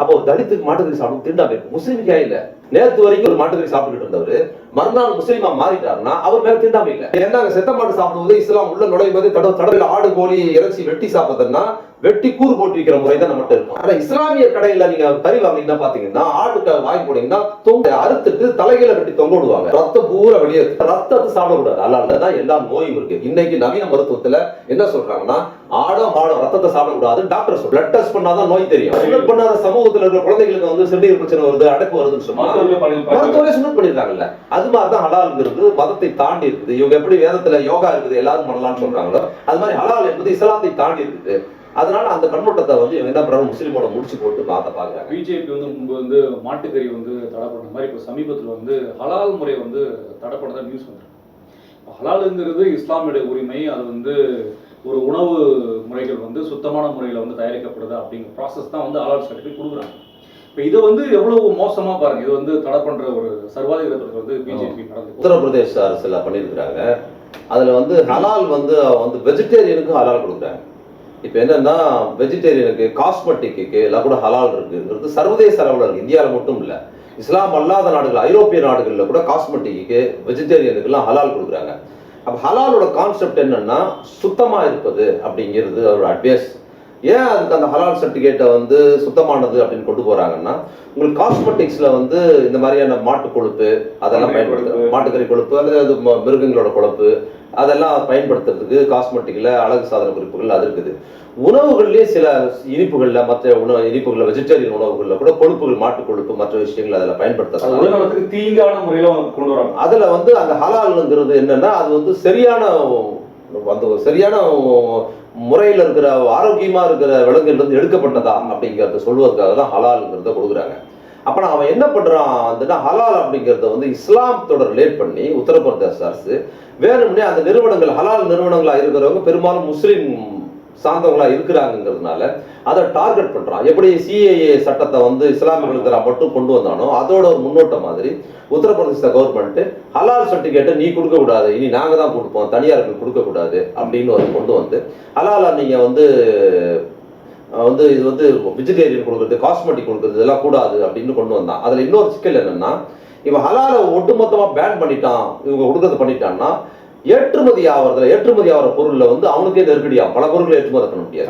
அப்போ தலித்துக்கு மாட்டுக்கு சாப்பிடும் திருடாம இருக்கு முஸ்லீமுக்கே இல்லை. நேத்து வரைக்கும் ஒரு மாட்டுக்கறி சாப்பிட்டுட்டு இருந்தவர் மறுநாள் முஸ்லீமா மாறிட்டாருன்னா அவர் மேல திண்டாம இல்ல. என்ன செத்த மாட்டு சாப்பிடுவது இஸ்லாம் உள்ள நுழையும் போது தடவை தடவையில் ஆடு கோழி இறைச்சி வெட்டி சாப்பிடுறதுன்னா வெட்டி கூறு போட்டு வைக்கிற முறை தான் நம்மகிட்ட இருக்கும். ஆனா இஸ்லாமிய கடையில நீங்க கறி வாங்கினீங்கன்னா பாத்தீங்கன்னா ஆட்டுக்கு வாங்கி போனீங்கன்னா தொங்க அறுத்துட்டு தலைகளை வெட்டி தொங்க விடுவாங்க. ரத்தம் பூரா வெளியே இருக்கு. ரத்தத்தை சாப்பிடக்கூடாது அதனால தான் எல்லா நோயும் இருக்கு. இன்னைக்கு நவீன மருத்துவத்துல என்ன சொல்றாங்கன்னா ஆடோ மாடோ ரத்தத்தை சாப்பிடக்கூடாது டாக்டர் சொல்ற பிளட் டெஸ்ட் பண்ணாதான் நோய் தெரியும். பண்ணாத சமூகத்துல இருக்கிற குழந்தைகளுக்கு வந்து சிறுநீர் பிரச்சனை வருது அடைப்பு வருதுன்னு சொன்னா மருத்துவரே சுண்ணத் பண்ணிருக்காங்கல்ல அது மாதிரி தான் ஹலால்ங்கிறது மதத்தை தாண்டி இருக்குது. இவங்க எப்படி வேதத்துல யோகா இருக்குது எல்லாரும் பண்ணலாம்னு சொல்றாங்களோ அது மாதிரி ஹலால் என்பது இஸ்லாத்தை தாண்டி இருக்குது. அதனால அந்த கண்ணோட்டத்தை வந்து இவங்க என்ன பண்றாங்க? முஸ்லீமோட முடிச்சு போட்டு மாத்த பாக்குறாங்க. பிஜேபி வந்து முன்பு வந்து மாட்டுக்கறி வந்து தடை பண்ண மாதிரி இப்போ சமீபத்தில் வந்து ஹலால் முறை வந்து தடை பண்ணதா நியூஸ் வந்துருக்கு. ஹலாலுங்கிறது இஸ்லாமிய உரிமை அது வந்து ஒரு உணவு முறைகள் வந்து சுத்தமான முறையில் வந்து தயாரிக்கப்படுது அப்படிங்கிற ப்ராசஸ் தான் வந்து ஹலால் சர்டிஃபிகேட் கொடுக்குறாங்க. இப்போ இதை வந்து எவ்வளவு மோசமா பாருங்க. இது வந்து தடை பண்ற ஒரு சர்வாதிகாரத்துக்கு வந்து பிஜேபி நடந்து உத்தரப்பிரதேச அரசுல பண்ணியிருக்கிறாங்க. அதுல வந்து ஹலால் வந்து வந்து வெஜிடேரியனுக்கும் ஹலால் கொடுக்குறாங்க. இப்போ என்னன்னா வெஜிடேரியனுக்கு காஸ்மெட்டிக்கு எல்லாம் கூட ஹலால் இருக்குங்கிறது சர்வதேச அளவில் இருக்கு. இந்தியாவில் மட்டும் இல்லை. இஸ்லாம் அல்லாத நாடுகள் ஐரோப்பிய நாடுகளில் கூட காஸ்மெட்டிக்கு வெஜிடேரியனுக்கெல்லாம் ஹலால் கொடுக்குறாங்க. அப்போ ஹலாலோட கான்செப்ட் என்னன்னா சுத்தமா இருப்பது அப்படிங்கிறது ஒரு அட்வைஸ் ஏன் அதுக்கு அந்த ஹலால் சர்டிஃபிகேட்டை வந்து சுத்தமானது அப்படின்னு கொண்டு போறாங்கன்னா உங்களுக்கு காஸ்மெட்டிக்ஸ்ல வந்து இந்த மாதிரியான மாட்டு கொழுப்பு அதெல்லாம் கொழுப்பு. மாட்டுக்கறி கொழுப்பு அல்லது ம- மிருகங்களோட கொழுப்பு அதெல்லாம் பயன்படுத்துறதுக்கு காஸ்மெட்டிக்ல அழகு சாதன குறிப்புகள் அது இருக்குது. உணவுகள்லயே சில இனிப்புகள்ல மற்ற உணவு இனிப்புகள்ல வெஜிடேரியன் உணவுகள்ல கூட கொழுப்புகள் மாட்டு கொழுப்பு மற்ற விஷயங்கள் அதில் அது பயன்படுத்துறாங்க தீங்கான முறையில கொண்டு வராங்க. அதுல வந்து அந்த ஹலால்ங்கிறது என்னன்னா அது வந்து சரியான அந்த சரியான முறையில் இருக்கிற ஆரோக்கியமாக இருக்கிற விலங்குகள் எடுக்கப்பட்டதா அப்படிங்கிறத சொல்வதற்காக தான் ஹலாலுங்கிறத கொடுக்குறாங்க. அப்போ நான் அவன் என்ன பண்ணுறான் வந்துன்னா ஹலால் அப்படிங்கிறத வந்து இஸ்லாமத்தோட ரிலேட் பண்ணி உத்தரப்பிரதேச அரசு வேணும்னே அந்த நிறுவனங்கள் ஹலால் நிறுவனங்களாக இருக்கிறவங்க பெரும்பாலும் முஸ்லீம் சார்ந்தவங்களா இருக்கிறாங்கிறதுனால அதை டார்கெட் பண்றான். எப்படி சிஏஏ சட்டத்தை வந்து இஸ்லாமியர்களுக்கு மட்டும் கொண்டு வந்தானோ அதோட ஒரு முன்னோட்டம் மாதிரி உத்தரப்பிரதேச கவர்மெண்ட் ஹலால் சர்டிஃபிகேட்டை நீ கொடுக்க கூடாது. இனி நாங்க தான் கொடுப்போம். தனியாருக்கு கொடுக்க கூடாது அப்படின்னு ஒரு கொண்டு வந்து ஹலாலா நீங்க வந்து வந்து இது வந்து வெஜிடேரியன் கொடுக்குறது காஸ்மெட்டிக் கொடுக்குறது இதெல்லாம் கூடாது அப்படின்னு கொண்டு வந்தான். அதுல இன்னொரு சிக்கல் என்னன்னா இவன் ஹலாலை ஒட்டுமொத்தமா பேன் பண்ணிட்டான். இவங்க கொடுக்கறது பண்ணிட்டான்னா ஏற்றுமதி ஆகிறதுல ஏற்றுமதி ஆகிற பொருள்ல வந்து அவனுக்கே நெருக்கடியாகும் பல பொருட்களை ஏற்றுமதி பண்ண முடியாது.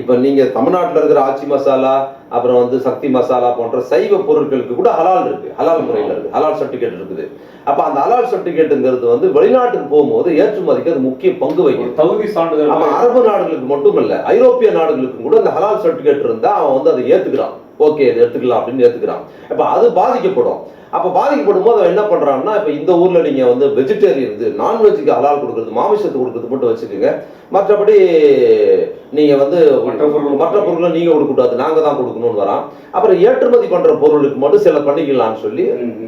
இப்போ நீங்க தமிழ்நாட்டில் இருக்கிற ஆச்சி மசாலா அப்புறம் வந்து சக்தி மசாலா போன்ற சைவ பொருட்களுக்கு கூட ஹலால் இருக்கு. ஹலால் முறையில் இருக்கு. ஹலால் சர்டிஃபிகேட் இருக்குது. அப்ப அந்த ஹலால் சர்டிஃபிகேட்டுங்கிறது வந்து வெளிநாட்டுக்கு போகும்போது ஏற்றுமதிக்கு அது முக்கிய பங்கு வகிக்கும் தகுதி சான்றிதழ் அரபு நாடுகளுக்கு மட்டும் இல்ல ஐரோப்பிய நாடுகளுக்கு கூட இந்த ஹலால் சர்டிஃபிகேட் இருந்தா அவன் வந்து அதை ஏத்துக்கிறான். ஓகே இதை எடுத்துக்கலாம் அப்படின்னு ஏத்துக்கிறான் இப்போ அது பாதிக்கப்படும். அப்ப பாதிக்கப்படும் போது அவன் என்ன பண்றான்னா இப்ப இந்த ஊர்ல நீங்க வந்து வெஜிடேரியன் இது நான்வெஜ்ஜுக்கு ஹலால் கொடுக்குறது மாமிசத்துக்கு கொடுக்குறது மட்டும் வச்சுக்கோங்க. மற்றபடி நீங்க வந்து மற்ற பொருள் மற்ற பொருளை நீங்க கொடுக்கக்கூடாது நாங்க தான் கொடுக்கணும்னு வரான் அப்புறம் ஏற்றுமதி பண்ற பொருளுக்கு மட்டும் சில பண்ணிக்கலாம்னு சொல்லி.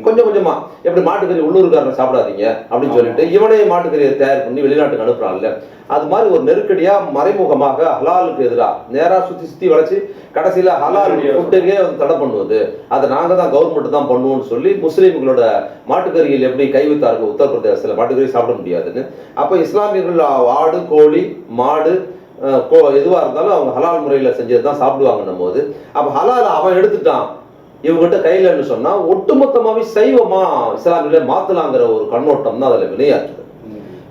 கொஞ்சம் கொஞ்சமா எப்படி மாட்டுக்கறி உள்ளூர்காரனை சாப்பிடாதீங்க அப்படின்னு சொல்லிட்டு இவனே மாட்டுக்கறியை தயார் பண்ணி வெளிநாட்டுக்கு அனுப்புறான்ல. அது மாதிரி ஒரு நெருக்கடியா மறைமுகமாக ஹலாலுக்கு எதிராக நேரா சுத்தி சுத்தி வளைச்சு கடைசியில ஹலால் ஃபுட்டுக்கே வந்து தடை பண்ணுவது. அதை நாங்க தான் கவர்மெண்ட் தான் பண்ணுவோம்னு சொல்லி முஸ்லீம்களோட மாட்டுக்கறிகள் எப்படி கைவித்தார்கள் உத்தரப்பிரதேசத்துல மாட்டுக்கறி சாப்பிட முடியாதுன்னு. அப்ப இஸ்லாமியர்கள் ஆடு கோழி மாடு எதுவாக கோ எதுவா இருந்தாலும் அவங்க ஹலால் முறையில செஞ்சது தான் சாப்பிடுவாங்கன்னும் போது அப்ப ஹலால் அவன் எடுத்துட்டான். இவங்ககிட்ட கையிலன்னு சொன்னா ஒட்டுமொத்தமாவே சைவமா இஸ்லாமியில மாத்தலாங்கிற ஒரு கண்ணோட்டம் தான் அதுல விளையாட்டுது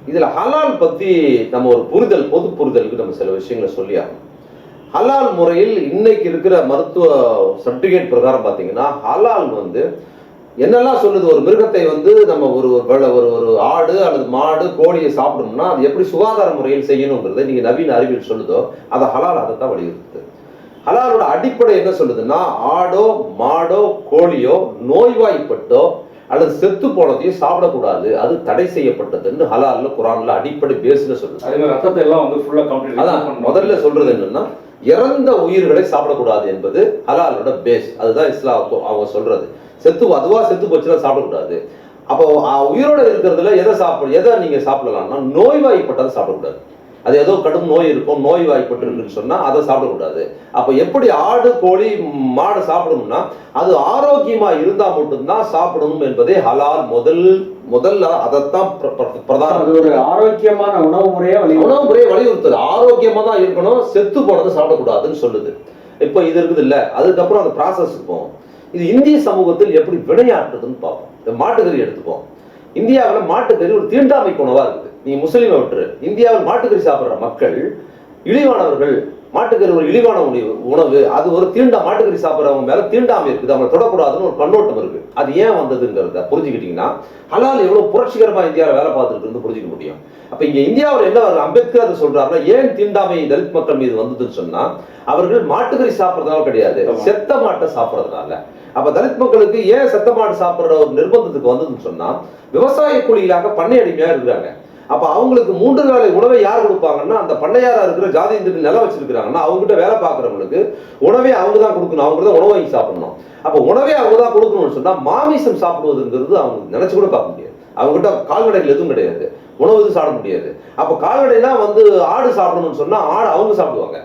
இதில் இதுல ஹலால் பத்தி நம்ம ஒரு புரிதல் பொது புரிதலுக்கு நம்ம சில விஷயங்களை சொல்லி ஹலால் முறையில் இன்னைக்கு இருக்கிற மருத்துவ சர்டிபிகேட் பிரகாரம் பார்த்தீங்கன்னா ஹலால் வந்து என்னெல்லாம் சொல்லுது? ஒரு மிருகத்தை வந்து நம்ம ஒரு ஒரு ஒரு ஆடு அல்லது மாடு கோழியை சாப்பிடணும்னா அது எப்படி சுகாதார முறையில் செய்யணுங்கிறத நீங்க நவீன அறிவியல் சொல்லுதோ அதை ஹலால் அதை தான் வலியுறுத்துது. ஹலாலோட அடிப்படை என்ன சொல்லுதுன்னா ஆடோ மாடோ கோழியோ நோய்வாய்ப்பட்டோ அல்லது செத்து போனதையும் சாப்பிடக்கூடாது. அது தடை செய்யப்பட்டதுன்னு ஹலால்ல குரான்ல அடிப்படை பேஸ்ல சொல்லுது. ரத்தத்தை எல்லாம் வந்து ஃபுல்லா கம்ப்ளீட் அதான் முதல்ல சொல்றது என்னன்னா இறந்த உயிர்களை சாப்பிடக்கூடாது என்பது ஹலாலோட பேஸ் அதுதான் இஸ்லாம் அவங்க சொல்றது. செத்து அதுவா செத்து போச்சுன்னா சாப்பிடக்கூடாது. அப்போ உயிரோட இருக்கிறதுல எதை சாப்பிட எதை நீங்க சாப்பிடலாம்னா நோய்வாய்ப்பட்டதை சாப்பிடக்கூடாது. அது ஏதோ கடும் நோய் இருக்கும் நோய் வாய்ப்பட்டு இருக்குன்னு சொன்னா அதை சாப்பிடக்கூடாது. அப்ப எப்படி ஆடு கோழி மாடு சாப்பிடணும்னா அது ஆரோக்கியமா இருந்தா மட்டும்தான் சாப்பிடணும் என்பதே ஹலால் முதல் முதல்ல அதைத்தான் பிர- பிர- பிரதான ஒரு ஆரோக்கியமான உணவு முறையா உணவு முறையை வலியுறுத்துது. ஆரோக்கியமா தான் இருக்கணும் செத்து போனதை சாப்பிடக்கூடாதுன்னு சொல்லுது. இப்போ இது இருக்குது இல்ல அதுக்கப்புறம் அந்த ப்ராசஸ் இருக்கும் இது இந்திய சமூகத்தில் எப்படி விளையாட்டுறதுன்னு பார்ப்போம். இந்த மாட்டுக்கறி எடுத்துப்போம் இந்தியாவில் மாட்டுக்கறி ஒரு தீண்டாமைக்கு உணவா இருக்குது. நீ முஸ்லீமை விட்டுரு. இந்தியாவில் மாட்டுக்கறி சாப்பிடுற மக்கள் இழிவானவர்கள் மாட்டுக்கறி ஒரு இழிவான உணவு உணவு அது ஒரு தீண்டா மாட்டுக்கறி சாப்பிட்றவங்க மேல தீண்டாமை இருக்குது. அவங்களை தொடக்கூடாதுன்னு ஒரு கண்ணோட்டம் இருக்கு. அது ஏன் வந்ததுங்கிறத புரிஞ்சுக்கிட்டீங்கன்னா ஹலால் எவ்வளவு புரட்சிகரமா இந்தியாவில் வேலை பார்த்துட்டு இருந்து புரிஞ்சுக்க முடியும். அப்ப இங்க இந்தியாவில் என்ன? அம்பேத்கர் அதை சொல்றாருன்னா ஏன் தீண்டாமை தலித் மக்கள் மீது வந்ததுன்னு சொன்னா அவர்கள் மாட்டுக்கறி சாப்பிட்றதுனால கிடையாது. செத்த மாட்டை சாப்பிட்றதுனால. அப்ப தலித் மக்களுக்கு ஏன் சத்தமாடு சாப்பிடுற ஒரு நிர்பந்தத்துக்கு வந்ததுன்னு சொன்னா விவசாய கூலிகளாக பண்ணை அடிமையா இருக்கிறாங்க. அப்ப அவங்களுக்கு மூன்று வேலை உணவை யார் கொடுப்பாங்கன்னா அந்த பண்ணையாரா இருக்கிற ஜாதி இந்த நிலம் வச்சிருக்கிறாங்கன்னா அவங்ககிட்ட வேலை பார்க்கறவங்களுக்கு உணவே அவங்க தான் கொடுக்கணும். அவங்க தான் உணவு வாங்கி சாப்பிடணும். அப்ப உணவே அவங்க தான் கொடுக்கணும்னு சொன்னா மாமிசம் சாப்பிடுவதுங்கிறது அவங்க நினைச்சு கூட பார்க்க முடியாது. அவங்ககிட்ட கால்நடைகள் எதுவும் கிடையாது. உணவு எதுவும் சாப்பிட முடியாது. அப்ப கால்நடைனா வந்து ஆடு சாப்பிடணும்னு சொன்னா ஆடு அவங்க சாப்பிடுவாங்க.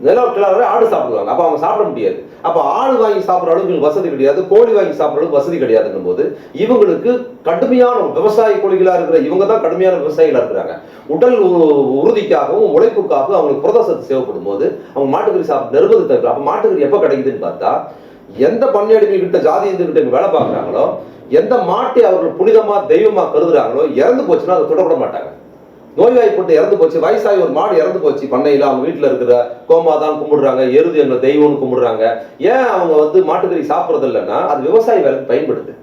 நிலம் ஆடு சாப்பிடுவாங்க. அப்போ அவங்க சாப்பிட முடியாது. அப்போ ஆடு வாங்கி சாப்பிட்ற அளவுக்கு வசதி கிடையாது. கோழி வாங்கி சாப்பிட்ற அளவுக்கு வசதி கிடையாதுங்கும் போது இவங்களுக்கு கடுமையான விவசாய கோழிகளாக இருக்கிற இவங்க தான் கடுமையான விவசாயிகளாக இருக்கிறாங்க. உடல் உ- உறுதிக்காகவும் உழைப்புக்காகவும் அவங்களுக்கு புரதசத்து தேவைப்படும் போது அவங்க மாட்டுக்கறி சாப்பிட நிர்பந்தத்தை அப்போ மாட்டுக்கறி எப்போ கிடைக்குதுன்னு பார்த்தா எந்த பண்ணையடிமை கிட்ட ஜாதி இந்து கிட்ட வேலை பார்க்குறாங்களோ எந்த மாட்டை அவர்கள் புனிதமாக தெய்வமாக கருதுறாங்களோ இறந்து போச்சுன்னா அதை தொடக்கூட மாட்டாங்க. நோய்வாய்ப்பட்டு இறந்து போச்சு. வயசாகி ஒரு மாடு இறந்து போச்சு. பண்ணையில அவங்க வீட்டுல இருக்கிற கோமாதான் கும்பிடுறாங்க. எருது எங்க தெய்வம்னு கும்பிடுறாங்க. ஏன் அவங்க வந்து மாட்டுக்கறி சாப்பிடுறது இல்லைன்னா அது விவசாய வேலைக்கு பயன்படுது.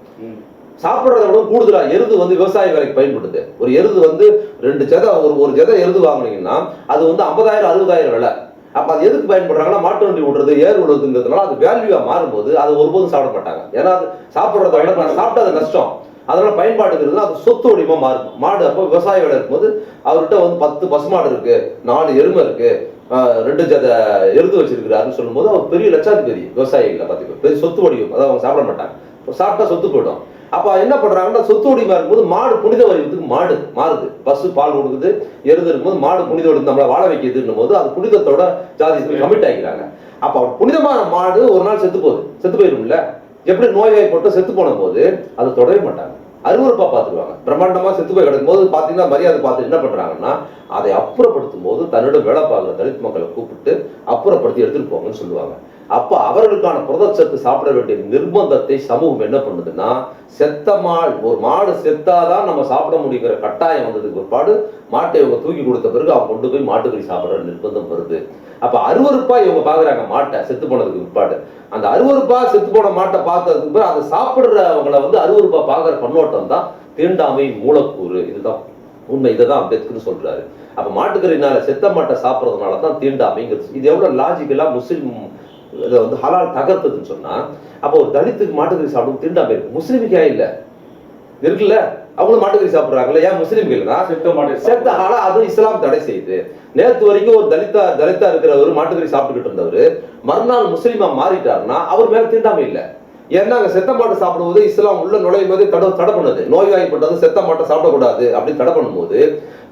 சாப்பிடுறத விட கூடுதலா எருது வந்து விவசாய வேலைக்கு பயன்படுது. ஒரு எருது வந்து ரெண்டு ஜெதை ஒரு ஒரு ஜெதை எருது வாங்குனீங்கன்னா அது வந்து ஐம்பதாயிரம் அறுபதாயிரம் விலை. அப்ப அது எதுக்கு பயன்படுறாங்கன்னா மாட்டு வண்டி விடுறது ஏர் விடுறதுங்கிறதுனால அது வேல்யூவா மாறும்போது அதை ஒருபோதும் சாப்பிட மாட்டாங்க. ஏன்னா அது சாப்பிடுறத விட சாப்பிட்டது நஷ்டம். அதனால பயன்பாடுங்கிறது அது சொத்து வடிவமாக மாறும். மாடு அப்போ விவசாய வேலை இருக்கும்போது அவர்கிட்ட வந்து பத்து பசுமாடு இருக்கு நாலு எருமை இருக்கு ரெண்டு ஜத எருது வச்சிருக்கிறாருன்னு சொல்லும்போது அவர் பெரிய லட்சாதிபதி விவசாயிகளை பார்த்துக்கோ பெரிய சொத்து வடிவம். அதை அவங்க சாப்பிட மாட்டாங்க. சாப்பிட்டா சொத்து போயிடும். அப்போ என்ன பண்றாங்கன்னா சொத்து வடிவமாக இருக்கும்போது மாடு புனித வடிவத்துக்கு மாடு மாறுது. பசு பால் கொடுக்குது எருது இருக்கும்போது மாடு புனித வடிவம் நம்மளை வாழ வைக்குதுன்னும் போது அது புனிதத்தோட ஜாதி கமிட் ஆகிக்கிறாங்க அப்போ அவர் புனிதமான மாடு ஒரு நாள் செத்து போகுது. செத்து போயிடும்ல எப்படி நோய்வாய்ப்பட்டு செத்து போன போது அதை தொடவே மாட்டாங்க. அருவருப்பா பார்த்துருவாங்க. பிரம்மாண்டமாக செத்து போய் கிடக்கும் போது பார்த்தீங்கன்னா மரியாதை பார்த்து என்ன பண்ணுறாங்கன்னா அதை அப்புறப்படுத்தும் போது தன்னிடம் வேலை பார்க்குற தலித் மக்களை கூப்பிட்டு அப்புறப்படுத்தி எடுத்துகிட்டு போங்கன்னு சொல்லுவாங்க. அப்போ அவர்களுக்கான புரதச்சத்து சாப்பிட வேண்டிய நிர்பந்தத்தை சமூகம் என்ன பண்ணுதுன்னா செத்த மாடு ஒரு மாடு செத்தாதான் நம்ம சாப்பிட முடியுங்கிற கட்டாயம் வந்ததுக்கு பிற்பாடு மாட்டை இவங்க தூக்கி கொடுத்த பிறகு அவங்க கொண்டு போய் மாட்டுக்கறி சாப்பிட்ற நிர்பந்தம் வருது. அப்ப அருவருப்பா இவங்க பாக்குறாங்க மாட்டை செத்து போனதுக்கு பிற்பாடு. அந்த அருவருப்பா செத்து போன மாட்டை பார்த்ததுக்கு பிறகு அதை சாப்பிடுறவங்களை வந்து அருவருப்பா பார்க்குற கண்ணோட்டம் தான் தீண்டாமை மூலக்கூறு. இதுதான் உண்மை. இதை தான் அம்பேத்கர் சொல்றாரு. அப்ப மாட்டுக்கறினால செத்த மாட்டை சாப்பிட்றதுனால தான் தீண்டாமைங்கிறது. இது எவ்வளவு லாஜிக்கலா முஸ்லீம் இதை வந்து ஹலால் தகர்த்ததுன்னு சொன்னா அப்போ ஒரு தலித்துக்கு மாட்டுக்கறி சாப்பிடும் தீண்டாமை இருக்கு. இல்லை. இருக்குல்ல? அவங்களும் மாட்டுக்கறி சாப்பிடுறாங்கல்ல? ஏன் முஸ்லிம்கள்னா செத்த மாடு செத்த ஆனா அது இஸ்லாம் தடை செய்யுது. நேத்து வரைக்கும் ஒரு தலித்தா தலித்தா இருக்கிறவர் மாட்டுக்கறி சாப்பிட்டுக்கிட்டு இருந்தவர் மறுநாள் முஸ்லீமா மாறிட்டாருன்னா அவர் மேல தீண்டாமை இல்ல. ஏன்னா அங்க செத்த மாட்டை சாப்பிடும்போது இஸ்லாம் உள்ள நுழையும் போது தடை தடை பண்ணுது. நோய்வாய்ப்பட்டது செத்த மாட்டை சாப்பிடக்கூடாது அப்படின்னு தடை பண்ணும்போது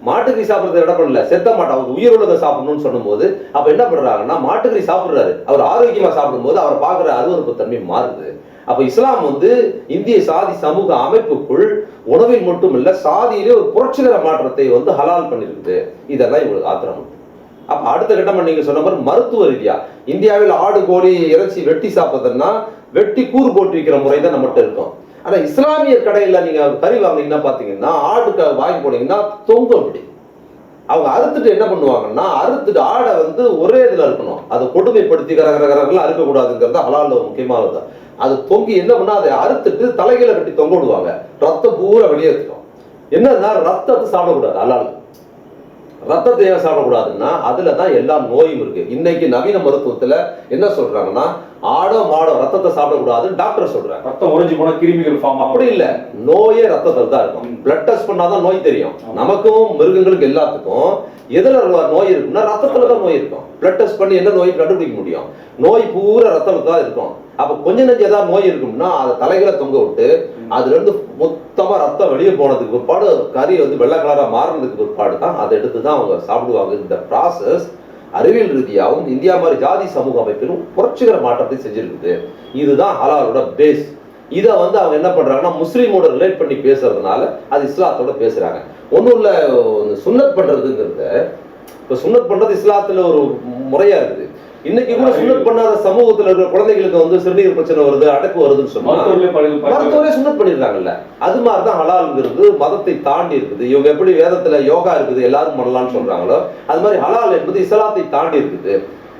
மாட்டுக்கறி சாப்பிடுறது தடை பண்ணல. செத்த மாட்டை அவர் உயிர் உள்ளதை சாப்பிடணும்னு சொல்லும்போது அப்ப என்ன பண்றாங்கன்னா மாட்டுக்கறி சாப்பிடுறாரு. அவர் ஆரோக்கியமா சாப்பிடும்போது அவர் பார்க்குற அருவருப்பு தன்மை மாறுது. அப்ப இஸ்லாம் வந்து இந்திய சாதி சமூக அமைப்புக்குள் உணவில் மட்டும் இல்ல சாதியிலே ஒரு புரட்சிகர மாற்றத்தை வந்து ஹலால் பண்ணிருக்குது. இதெல்லாம் இவங்களுக்கு ஆத்திரம் அப்ப அடுத்த கட்டமா நீங்க சொன்ன மாதிரி மருத்துவ ரீதியா இந்தியாவில் ஆடு கோழி இறைச்சி வெட்டி சாப்பிட்றதுன்னா வெட்டி கூறு போட்டு விற்கிற முறை தான் நம்மகிட்ட இருக்கும். ஆனா இஸ்லாமிய கடையில நீங்க கறி வாங்கினீங்கன்னா பாத்தீங்கன்னா ஆடு வாங்கி போனீங்கன்னா தொங்கும் அப்படி. அவங்க அறுத்துட்டு என்ன பண்ணுவாங்கன்னா அறுத்துட்டு ஆடை வந்து ஒரே இதுல இருக்கணும் அதை கொடுமைப்படுத்தி கரகரகரெல்லாம் அறுக்கக்கூடாதுங்கிறது ஹலால்ல முக்கியமானது அது தொங்கி என்ன பண்ணா அதை அறுத்துட்டு தலைகளை கட்டி தொங்க விடுவாங்க. ரத்தம் பூரா வெளியே இருக்கும் என்னன்னா ரத்தத்தை சாப்பிடக்கூடாது ஹலால் ரத்தத்தை ஏன் சாப்பிடக்கூடாதுன்னா அதுல தான் எல்லா நோயும் இருக்கு. இன்னைக்கு நவீன மருத்துவத்துல என்ன சொல்றாங்கன்னா ஆடோ மாடோ ரத்தத்தை சாப்பிடக்கூடாதுன்னு டாக்டர் சொல்றாங்க. ரத்தம் உறைஞ்சு போனா கிருமிகள் ஃபார்ம் அப்படி இல்ல. நோயே ரத்தத்தில் தான் இருக்கும். பிளட் டெஸ்ட் பண்ணாதான் நோய் தெரியும். நமக்கும் மிருகங்களுக்கு எல்லாத்துக்கும் எதுல நோய் இருக்குன்னா ரத்தத்துல தான் நோய் இருக்கும். பிளட் டெஸ்ட் பண்ணி என்ன நோய் கண்டுபிடிக்க முடியும்? நோய் பூரா ரத்தத்துல தான் இருக்கும். அப்ப கொஞ்ச நெஞ்சு ஏதாவது நோய் இருக்கும்னா அதை தலைகளை தொங்க விட்டு அதுல இருந்து மொத்தமா ரத்தம் வெளியே போனதுக்கு பிற்பாடு கறி வந்து வெள்ளை கலரா மாறினதுக்கு பிற்பாடு தான் அதை எடுத்து தான் அவங்க சாப்பிடுவாங்க. இந்த ப்ராசஸ் அறிவியல் ரீதியாகவும் இந்தியா மாதிரி ஜாதி சமூக அமைப்பிலும் புரட்சிகர மாற்றத்தை செஞ்சிருக்குது. இதுதான் ஹலாலோட பேஸ் இதை வந்து அவங்க என்ன பண்றாங்கன்னா முஸ்லீமோட ரிலேட் பண்ணி பேசுறதுனால அது இஸ்லாத்தோட பேசுறாங்க. ஒன்றும் இல்லை சுன்னத் பண்றதுங்கிறத இப்போ சுன்னத் பண்றது இஸ்லாத்துல ஒரு முறையா இருக்குது. இன்னைக்கு கூட சுண்ணத் பண்ணாத சமூகத்துல இருக்கிற குழந்தைகளுக்கு வந்து சிறுநீர் பிரச்சனை வருது அடைப்பு வருதுன்னு சொன்னா மருத்துவரே சுண்ணத் பண்ணிடுறாங்கல்ல. அது மாதிரி தான் ஹலால்ங்கிறது மதத்தை தாண்டி இருக்குது. இவங்க எப்படி வேதத்துல யோகா இருக்குது எல்லாரும் பண்ணலாம்னு சொல்றாங்களோ அது மாதிரி ஹலால் என்பது இஸ்லாத்தை தாண்டி இருக்குது.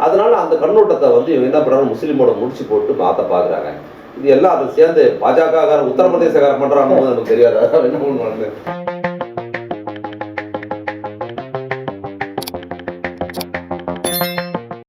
அதனால அந்த கண்ணோட்டத்தை வந்து இவங்க என்ன பண்றாங்க முஸ்லீமோட முடிச்சு போட்டு மாத்த பாக்குறாங்க. இது எல்லாம் அதை சேர்ந்து பாஜக உத்தரப்பிரதேசக்காரன் பண்றாங்க நமக்கு தெரியாது. என்ன பண்ணுவாங்க?